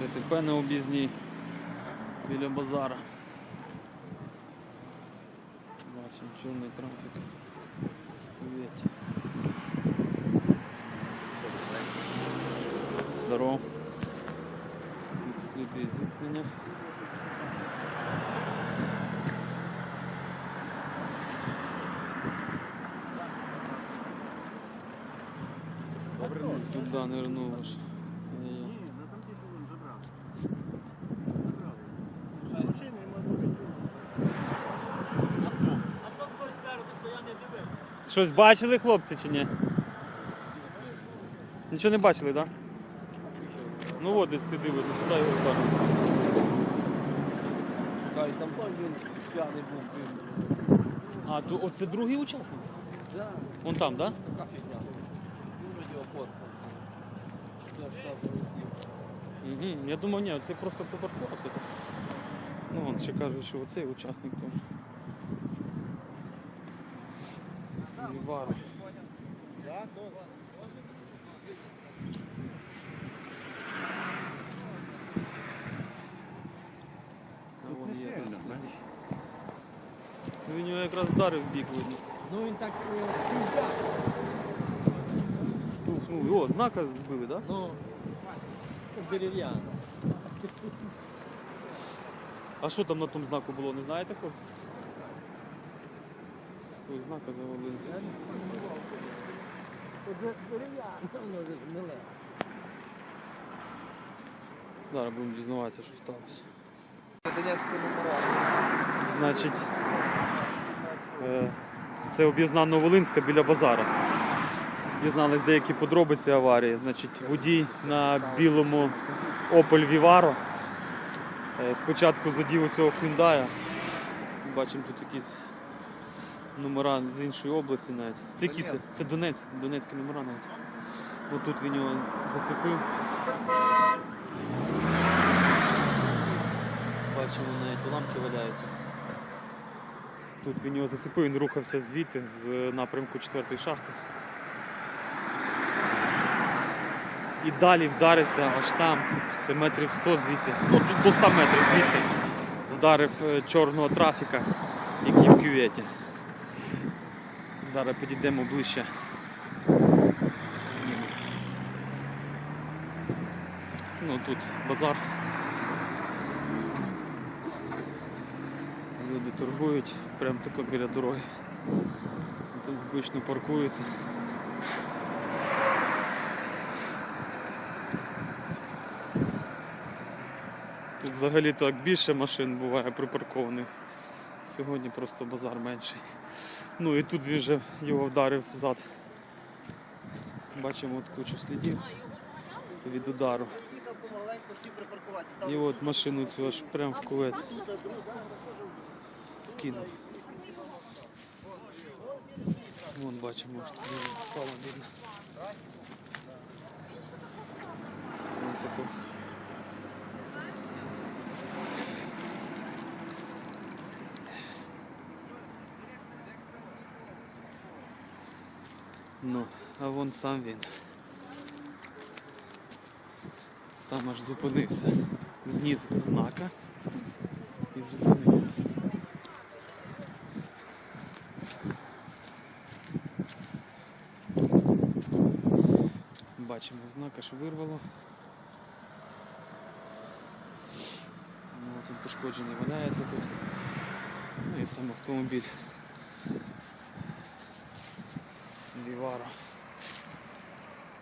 ДТП на об'їзній біля базара. Бачимо чорний трафік. Здорово. Сліди зіткнення. Туди нирнув аж. Ні. Щось бачили хлопці чи ні? Нічого не бачили, так? Да? Ну от десь сліди видно, туди його. Хай там він п'яний був. А, то оце другий учасник? Да, Вон там, так? Да? така фігня. Угу. Я думав, ні, це просто припаркувався. так. Ну, вон ще кажуть, що оцей учасник теж. Ну, Він його якраз вдарив в бік видно. Ну він так е, Штовхнув. О, знака збили, так? Да? ну, дерев'яно. А що там на тому знаку було, не знаєте хлопці? Ось знака завалили. Дерев'яно, воно вже змиле. Зараз будемо дізнаватися, що сталося. Значить, е, це об'їзна Новолинська біля базара. Дізнались деякі подробиці аварії. Значить, водій на білому Opel Vivaro. Е, Спочатку задів цього Hyundai. Бачимо тут якісь номера з іншої області навіть. Це які це? Це Донець, Донецькі номера навіть. Отут він його зацепив. Бачимо, навіть уламки валяються. Тут він його зацепив, він рухався звідти з напрямку 4 шахти. І далі вдарився аж там, це метрів 100 звідси, ну тут до 100 метрів звідси. Вдарив е, чорного трафіка, який в кюветі. Зараз підійдемо ближче. Ну тут базар. Люди торгують прямо тако біля дороги. Тут обично паркуються. Тут взагалі так більше машин буває припаркованих. Сьогодні просто базар менший. Ну і тут він вже його вдарив взад. Бачимо от кучу слідів від удару. І от машину цю аж прямо в кувет скинув. Вон бачимо, що впало видно. Вон тако. Ну, а вон сам він. Там аж зупинився. Зніс знака і зупинився. Бачимо знак, аж вирвало. Ну, тут пошкоджений валяється тут. Ну і сам автомобіль. Вівара.